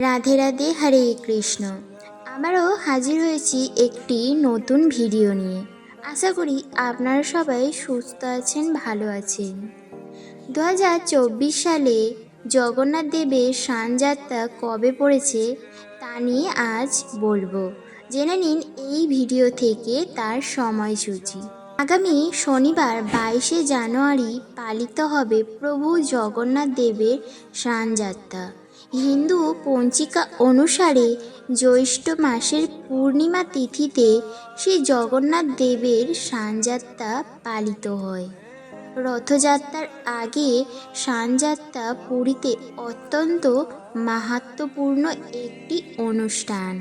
রাধে রাধে হরে কৃষ্ণ। আবারও হাজির হয়েছি একটি নতুন ভিডিও নিয়ে। আশা করি আপনারা সবাই সুস্থ আছেন, ভালো আছেন। দু হাজার চব্বিশ সালে জগন্নাথ দেবের সানযাত্রা কবে পড়েছে তা নিয়ে আজ বলব। জেনে নিন এই ভিডিও থেকে তার সময়সূচি। আগামী শনিবার বাইশে জানুয়ারি পালিত হবে প্রভু জগন্নাথ দেবের স্নানযাত্রা হিন্দু পঞ্জিকা অনুসারে জ্যৈষ্ঠ মাসের পূর্ণিমা তিথিতে শ্রী জগন্নাথ দেবের সানযাত্রা পালিত হয়। রথযাত্রার আগে সানযাত্রা পুরীতে অত্যন্ত মাহাত্ম্যপূর্ণ একটি অনুষ্ঠান।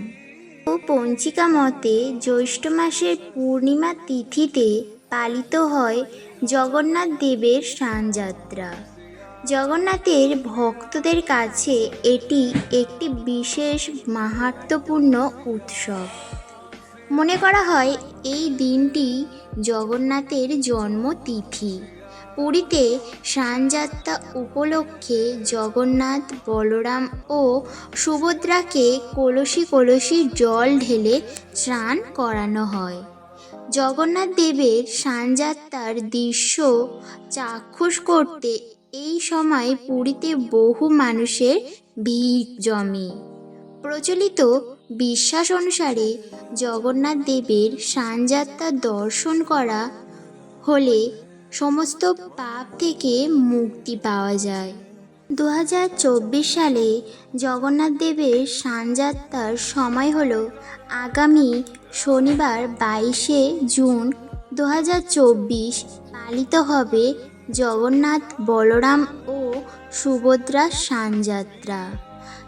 ও পঞ্জিকা মতে জ্যৈষ্ঠ মাসের পূর্ণিমা তিথিতে পালিত হয় জগন্নাথ দেবের স্নানযাত্রা জগন্নাথের ভক্তদের কাছে এটি একটি বিশেষ মাহাত্ম্যপূর্ণ উৎসব। মনে করা হয়, এই দিনটি জগন্নাথের জন্মতিথি। পুরীতে স্নানযাত্রা উপলক্ষে জগন্নাথ, বলরাম ও সুভদ্রাকে কলসি কলসি জল ঢেলে স্নান করানো হয়। জগন্নাথ দেবের স্নানযাত্রার দৃশ্য চাক্ষুষ করতে এই সময় পুরীতে বহু মানুষের ভিড় জমে। প্রচলিত বিশ্বাস অনুসারে জগন্নাথ দেবের স্নানযাত্রা দর্শন করা হলে সমস্ত পাপ থেকে মুক্তি পাওয়া যায়। দু হাজার চব্বিশ সালে জগন্নাথ দেবের স্নানযাত্রার সময় হল আগামী শনিবার বাইশে জুন দু হাজার চব্বিশ পালিত হবে জগন্নাথ, বলরাম ও সুভদ্রা স্নানযাত্রা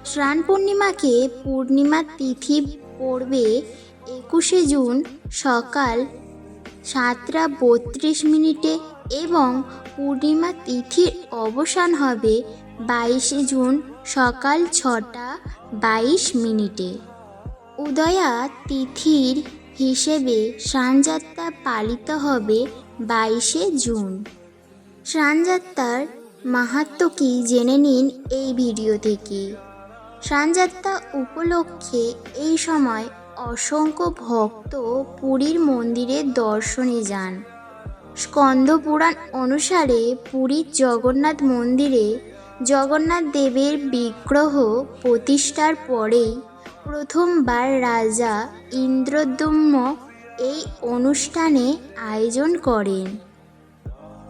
স্নান পূর্ণিমাকে পূর্ণিমা তিথি পড়বে একুশে জুন সকাল সাতটা বত্রিশ মিনিটে এবং পূর্ণিমা তিথির অবসান হবে বাইশে জুন সকাল ছটা বাইশ মিনিটে। উদয়া তিথির হিসেবে স্নানযাত্রা পালিত হবে বাইশে জুন। স্নানযাত্রার মাহাত্ম্য কি জেনে নিন এই ভিডিও থেকে। স্নানযাত্রা উপলক্ষে এই সময় অসংখ্য ভক্ত পুরীর মন্দিরে দর্শনে যান। স্কন্দ পুরাণ অনুসারে পুরীর জগন্নাথ মন্দিরে জগন্নাথ দেবের বিগ্রহ প্রতিষ্ঠার পরেই প্রথমবার রাজা ইন্দ্রদ্যুম্ন এই অনুষ্ঠানে আয়োজন করেন।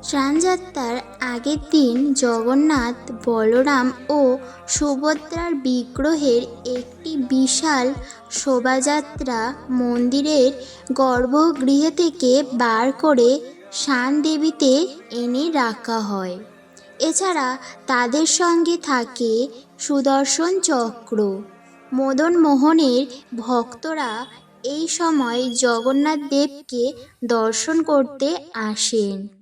স্নানযাত্রার আগের দিন জগন্নাথ, বলরাম ও সুভদ্রার বিগ্রহের একটি বিশাল শোভাযাত্রা মন্দিরের গর্ভগৃহ থেকে বার করে দেবীতে এনে রাখা হয়। এছাড়া তাদের সঙ্গে থাকে সুদর্শন চক্র। মদন মোহনের ভক্তরা এই সময় জগন্নাথ দেবকে দর্শন করতে আসেন।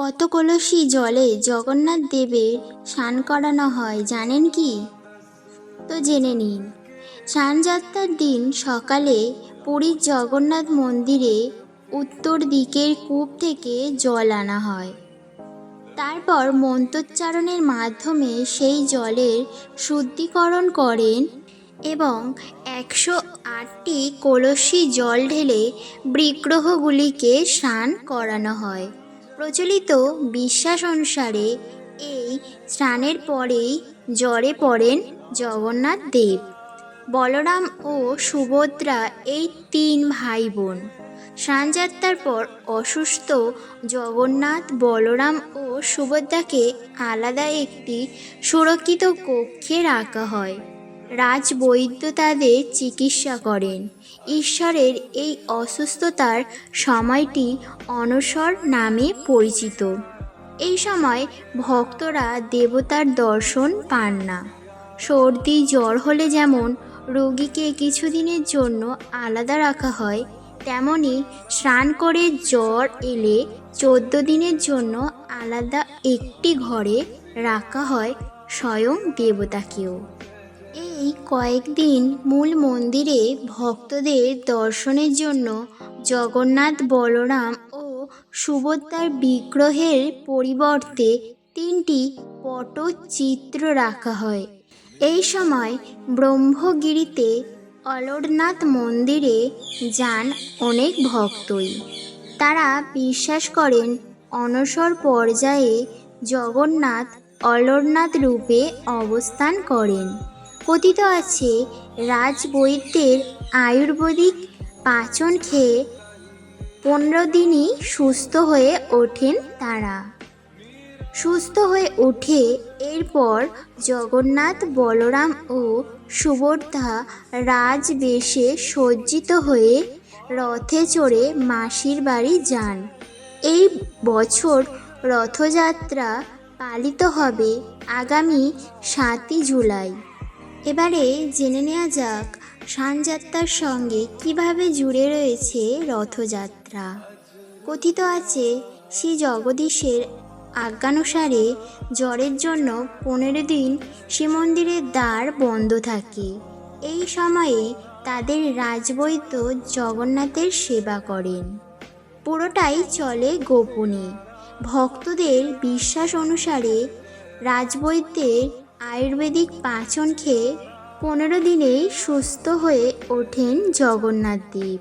কত কলসি জলে জগন্নাথ দেবের স্নান করানো হয়, জানেন কি? তো জেনে নিন, স্নানযাত্রার দিন সকালে পুরীর জগন্নাথ মন্দিরে উত্তর দিকের কূপ থেকে জল আনা হয়। তারপর মন্ত্রোচ্চারণের মাধ্যমে সেই জলের শুদ্ধিকরণ করেন এবং একশো আটটি কলসি জল ঢেলে বিগ্রহগুলিকে স্নান করানো হয়। প্রচলিত বিশ্বাস অনুসারে এই স্নানের পরেই জ্বরে পড়েন জগন্নাথ দেব। বলরাম ও সুভদ্রা এই তিন ভাই বোন স্নানযাত্রার পর অসুস্থ জগন্নাথ, বলরাম ও সুভদ্রাকে আলাদা একটি সুরক্ষিত কক্ষে রাখা হয়। রাজবৈদ্য তাদের চিকিৎসা করেন। ঈশ্বরের এই অসুস্থতার সময়টি অনসর নামে পরিচিত। এই সময় ভক্তরা দেবতার দর্শন পান না। সর্দি, জ্বর হলে যেমন রোগীকে কিছুদিনের জন্য আলাদা রাখা হয়, তেমনি স্নান করে জ্বর এলে চোদ্দ দিনের জন্য আলাদা একটি ঘরে রাখা হয় স্বয়ং দেবতাকেও। এই কয়েকদিন মূল মন্দিরে ভক্তদের দর্শনের জন্য জগন্নাথ বলরাম ও সুভদ্রার বিগ্রহের পরিবর্তে তিনটি পটচিত্র রাখা হয়। এই সময় ব্রহ্মগিরিতে অলরনাথ মন্দিরে যান অনেক ভক্তই। তারা বিশ্বাস করেন অনসর পর্যায়ে জগন্নাথ অলরনাথ রূপে অবস্থান করেন। কথিত আছে, রাজবৈদ্যের আয়ুর্বেদিক পাচন খেয়ে পনেরো দিনই সুস্থ হয়ে ওঠেন তারা। সুস্থ হয়ে উঠে এরপর জগন্নাথ বলরাম ও সুভদ্রা রাজবেশে সজ্জিত হয়ে রথে চড়ে মাসির বাড়ি যান। এই বছর রথযাত্রা পালিত হবে আগামী সাতই জুলাই। এবারে জেনে নেওয়া যাক সানযাত্রার সঙ্গে কীভাবে জুড়ে রয়েছে রথযাত্রা। কথিত আছে, শ্রী জগদীশের আজ্ঞানুসারে জ্বরের জন্য পনেরো দিন শ্রী মন্দিরের দ্বার বন্ধ থাকে। এই সময়ে তাদের রাজবৈদ্য জগন্নাথের সেবা করেন। পুরোটাই চলে গোপনে। ভক্তদের বিশ্বাস অনুসারে রাজবৈদ্যের আয়ুর্বেদিক পাচন খেয়ে পনেরো দিনেই সুস্থ হয়ে ওঠেন জগন্নাথ দেব।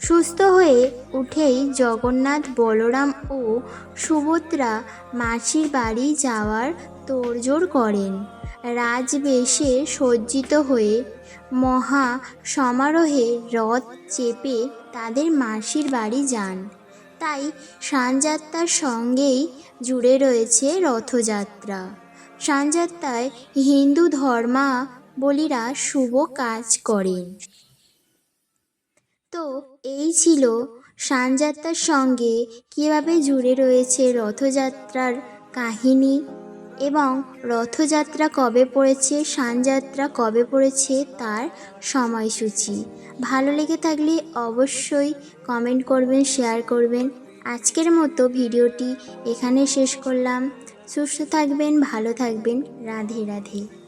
সুস্থ হয়ে উঠেই জগন্নাথ বলরাম ও সুভদ্রা মাসির বাড়ি যাওয়ার তোড়জোড় করেন। রাজবেশে সজ্জিত হয়ে মহা সমারোহে রথ চেপে তাদের মাসির বাড়ি যান। তাই সানযাত্রার সঙ্গেই জুড়ে রয়েছে রথযাত্রা। সানযাত্রায় হিন্দু ধর্মাবলীরা শুভ কাজ করেন তো এই ছিল সানযাত্রার সঙ্গে কীভাবে জুড়ে রয়েছে রথযাত্রার কাহিনী এবং রথযাত্রা কবে পড়েছে, সানযাত্রা কবে পড়েছে তার সময়সূচি। ভালো লেগে থাকলে অবশ্যই কমেন্ট করবেন, শেয়ার করবেন। আজকের মতো ভিডিওটি এখানে শেষ করলাম। সুস্থ থাকবেন ভালো থাকবেন। রাধে রাধে।